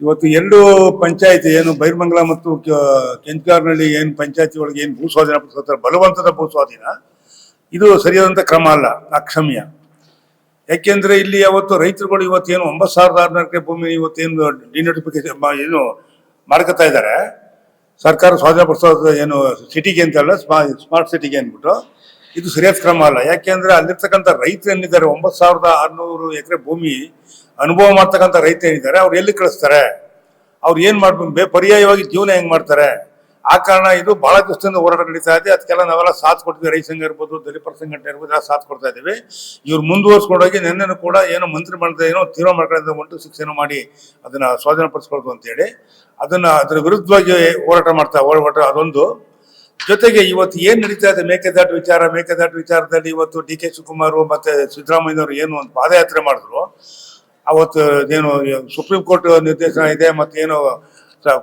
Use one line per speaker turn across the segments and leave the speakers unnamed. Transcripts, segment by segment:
ಇವತ್ತು ಎರಡು ಪಂಚಾಯತಿ, ಏನು ಬೈರ್ಮಂಗಲ ಮತ್ತು ಕೆಂಚಾರ್ನಳ್ಳಿ ಏನು ಪಂಚಾಯತಿ ಒಳಗೆ ಏನು ಭೂ ಸ್ವಾಧೀನ ಬಲವಂತದ ಭೂ ಸ್ವಾಧೀನ ಇದು ಸರಿಯಾದಂತ ಕ್ರಮ ಅಲ್ಲ, ಅಕ್ಷಮ್ಯ. ಯಾಕೆಂದ್ರೆ ಇಲ್ಲಿ ಅವತ್ತು ರೈತರುಗಳು ಇವತ್ತೇನು ಒಂಬತ್ತು ಸಾವಿರದ ಆರುನೂರು ಎಕರೆ ಭೂಮಿ ಇವತ್ತೇನು ಡಿನೋಟಿಫಿಕೇಶನ್ ಏನು ಮಾಡ್ಕೊತಾ ಇದ್ದಾರೆ, ಸರ್ಕಾರ ಸ್ವಾಧೀನಪಡಿಸೋದು ಏನು ಸಿಟಿಗೆ ಅಂತಲ್ಲ ಸ್ಮಾರ್ಟ್ ಸಿಟಿಗೆ ಅಂದ್ಬಿಟ್ಟು. ಇದು ಸರಿಯಾದ ಕ್ರಮ ಅಲ್ಲ. ಯಾಕೆಂದ್ರೆ ಅಲ್ಲಿರ್ತಕ್ಕಂಥ ರೈತರು ಏನಿದ್ದಾರೆ, ಒಂಬತ್ತು ಸಾವಿರದ ಆರುನೂರು ಎಕರೆ ಭೂಮಿ ಅನುಭವ ಮಾಡ್ತಕ್ಕಂಥ ರೈತ ಏನಿದ್ದಾರೆ, ಅವ್ರು ಎಲ್ಲಿ ಕಳಿಸ್ತಾರೆ? ಅವ್ರು ಏನು ಮಾಡ್ಬೇಕು? ಪರ್ಯಾಯವಾಗಿ ಜೀವನ ಹೆಂಗೆ ಮಾಡ್ತಾರೆ? ಆ ಕಾರಣ ಇದು ಬಹಳ ದಿವಸದಿಂದ ಹೋರಾಟ ನಡೀತಾ ಇದೆ. ಅದಕ್ಕೆಲ್ಲ ನಾವೆಲ್ಲ ಸಾಥ್ ಕೊಡ್ತೀವಿ. ರೈತ ಸಂಘ ಇರ್ಬೋದು ದಲಿಪರ ಸಂಘಟನೆ ಇರ್ಬೋದು, ಎಲ್ಲ ಸಾಥ್ ಕೊಡ್ತಾ ಇದ್ದೀವಿ. ಇವ್ರು ಮುಂದುವರ್ಸ್ಕೊಂಡೋಗಿ ನಿನ್ನೆನೂ ಕೂಡ ಏನೋ ಮಂತ್ರಿ ಮಾಡಿದ, ಏನೋ ತೀರ್ಮಾನ ಮಾಡ್ಕೊಂಡು ಒಂಟು ಶಿಕ್ಷಣ ಮಾಡಿ ಅದನ್ನ ಸ್ವಾಧೀನಪಡಿಸ್ಕೊಳ್ತು ಅಂತೇಳಿ. ಅದನ್ನ ಅದರ ವಿರುದ್ಧವಾಗಿ ಹೋರಾಟ ಮಾಡ್ತಾ ಹೋರಾಟ ಅದೊಂದು. ಜೊತೆಗೆ ಇವತ್ತು ಏನ್ ನಡೀತಾ ಇದೆ? ಮೇಕೆದಾಟು ವಿಚಾರ, ಮೇಕೆದಾಟು ವಿಚಾರದಲ್ಲಿ ಇವತ್ತು ಡಿ ಕೆ ಶಿವಕುಮಾರ್ ಮತ್ತೆ ಸಿದ್ದರಾಮಯ್ಯನವರು ಏನು ಒಂದು ಪಾದಯಾತ್ರೆ ಮಾಡಿದ್ರು. ಅವತ್ತು ಏನು ಸುಪ್ರೀಂ ಕೋರ್ಟ್ ನಿರ್ದೇಶನ ಇದೆ ಮತ್ತೇನು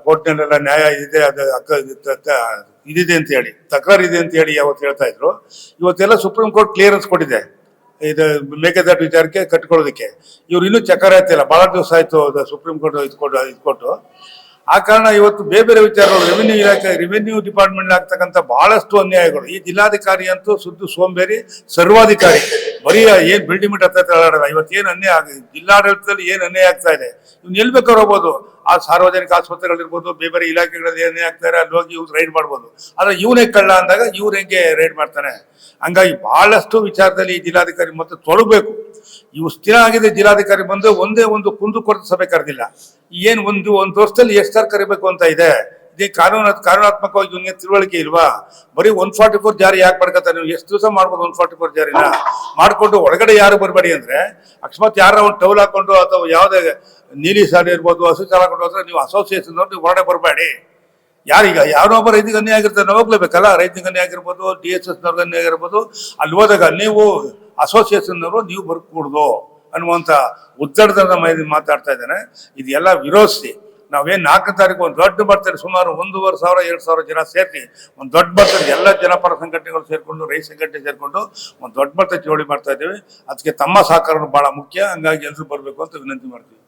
ಕೋರ್ಟ್ನಲ್ಲೆಲ್ಲ ನ್ಯಾಯ ಇದೆ, ಅದು ಅಕ್ಕ ಇದಿದೆ ಅಂತ ಹೇಳಿ ತಕರಾರು ಇದೆ ಅಂತ ಹೇಳಿ ಅವತ್ತು ಹೇಳ್ತಾ ಇದ್ರು. ಇವತ್ತೆಲ್ಲ ಸುಪ್ರೀಂ ಕೋರ್ಟ್ ಕ್ಲಿಯರೆನ್ಸ್ ಕೊಟ್ಟಿದೆ. ಇದು ಮೇಕೆದಾಟು ವಿಚಾರಕ್ಕೆ ಕಟ್ಕೊಳ್ಳೋದಕ್ಕೆ ಇವ್ರು ಇನ್ನೂ ಚಕಾರ ಆಯ್ತಿಲ್ಲ ಬಹಳ ದಿವಸ ಆಯ್ತು ಸುಪ್ರೀಂ ಕೋರ್ಟ್ ಇದ್ಕೊಟ್ಟು ಇದ್ಕೊಟ್ಟು ಆ ಕಾರಣ ಇವತ್ತು ಬೇರೆ ಬೇರೆ ವಿಚಾರಗಳು ರೆವಿನ್ಯೂ ಇಲಾಖೆ ರೆವಿನ್ಯೂ ಡಿಪಾರ್ಟ್ಮೆಂಟ್ ಆಗ್ತಕ್ಕಂಥ ಬಹಳಷ್ಟು ಅನ್ಯಾಯಗಳು. ಈ ಜಿಲ್ಲಾಧಿಕಾರಿ ಅಂತೂ ಸುದ್ದು ಸೋಂಬೇರಿ, ಸರ್ವಾಧಿಕಾರಿ. ಬರೀ ಏನ್ ಬಿಲ್ಡಿಂಗ್ ಮಿಟ್ ಹತ್ತ ತಳಾಡಲ್ಲ ಇವತ್ತು ಏನ್ ಅನ್ಯಾಯ ಆಗ ಜಿಲ್ಲಾಡಳಿತದಲ್ಲಿ ಏನ್ ಅನ್ಯಾಯ ಆಗ್ತಾ ಇದೆ? ಇವ್ನು ಎಲ್ಲಿ ಹೋಗ್ಬೋದು. ಆ ಸಾರ್ವಜನಿಕ ಆಸ್ಪತ್ರೆಗಳಿರ್ಬೋದು, ಬೇರೆ ಬೇರೆ ಇಲಾಖೆಗಳಲ್ಲಿ ಏನೇ ಆಗ್ತಾರೆ ಅಲ್ಲಿ ಹೋಗಿ ಇವ್ರು ರೈಡ್ ಮಾಡ್ಬೋದು. ಆದ್ರೆ ಇವನೇ ಕಳ್ಳ ಅಂದಾಗ ಇವ್ರು ಹೆಂಗೆ ರೈಡ್ ಮಾಡ್ತಾನೆ ಹಂಗಾಗಿ ಬಹಳಷ್ಟು ವಿಚಾರದಲ್ಲಿ ಈ ಜಿಲ್ಲಾಧಿಕಾರಿ ಮತ್ತೆ ತೊಡಗಬೇಕು. ಇವು ಸ್ಥಿರ ಆಗಿದೆ, ಜಿಲ್ಲಾಧಿಕಾರಿ ಬಂದು ಒಂದೇ ಒಂದು ಕುಂದು ಕೊರತೆ ಸಭೆ ಕರೆದಿಲ್ಲ ಏನ್ ಒಂದು ಒಂದು ವರ್ಷದಲ್ಲಿ ಎಷ್ಟು ಕರಿಬೇಕು ಅಂತ ಇದೆ. ಇದೇ ಕಾನೂನು, ಕಾನೂನಾತ್ಮಕವಾಗಿ ಇವನಿಗೆ ತಿಳುವಳಿಕೆ ಇಲ್ವಾ? ಬರೀ ಒನ್ ಫಾರ್ಟಿ ಫೋರ್ ಜಾರಿ ಯಾಕೆ ಮಾಡ್ಕೊತಾರೆ ನೀವು? ಎಷ್ಟು ದಿವಸ ಮಾಡ್ಬೋದು ಒನ್ ಫಾರ್ಟಿ ಫೋರ್ ಜಾರಿನ? ಮಾಡ್ಕೊಂಡು ಒಳಗಡೆ ಯಾರು ಬರಬೇಡಿ ಅಂದ್ರೆ ಅಕಸ್ಮಾತ್ ಯಾರ ಒಂದು ಟೌಲ್ ಹಾಕೊಂಡು ಅಥವಾ ಯಾವುದೇ ನೀಲಿ ಸಾಲ ಇರ್ಬೋದು, ಹಸು ಸಾಲ ಹಾಕೊಂಡು ಹೋದ್ರೆ ನೀವು ಅಸೋಸಿಯೇಷನ್ ನೀವು ಹೊರಗಡೆ ಬರಬೇಡಿ. ಯಾರೀಗ? ಯಾರೊಬ್ಬ ಒಬ್ಬ ಅನ್ಯಾಯ ಆಗಿರ್ತಾರೆ ನಾವು ಹೋಗ್ಲೇಬೇಕಲ್ಲ ರೈತಿಗೆ ಅನ್ಯಾಯ ಆಗಿರ್ಬೋದು ಡಿ ಎಸ್ ಎಸ್ ನವ್ರಿಗೆ ಅನ್ಯಾಯ ಆಗಿರ್ಬೋದು. ಅಲ್ಲಿ ಹೋದಾಗ ನೀವು ಅಸೋಸಿಯೇಷನ್ ಅವರು ನೀವು ಬರ್ಕೂಡ್ದು ಅನ್ನುವಂತ ಮೈದ ಮಾತಾಡ್ತಾ ಇದ್ದಾನೆ. ಇದೆಲ್ಲ ವಿರೋಧಿಸಿ. ನಾವೇನು ನಾಲ್ಕು ತಾರೀಕು ಒಂದು ದೊಡ್ಡ ಬರ್ತಾರೆ ಸುಮಾರು ಒಂದೂವರೆ ಸಾವಿರ, ಎರಡು ಸಾವಿರ ಜನ ಸೇರಿ ಒಂದು ದೊಡ್ಡ ಬರ್ತದೆ ಎಲ್ಲ ಜನಪರ ಸಂಘಟನೆಗಳು ಸೇರಿಕೊಂಡು, ರೈತ ಸಂಘಟನೆ ಸೇರಿಕೊಂಡು ಒಂದು ದೊಡ್ಡ ಬರ್ತ ಚೋಳಿ ಮಾಡ್ತಾ ಇದ್ದೀವಿ. ಅದಕ್ಕೆ ತಮ್ಮ ಸಹಕಾರ ಭಾಳ ಮುಖ್ಯ. ಹಂಗಾಗಿ ಎಲ್ಲರೂ ಬರಬೇಕು ಅಂತ ವಿನಂತಿ ಮಾಡ್ತೀವಿ.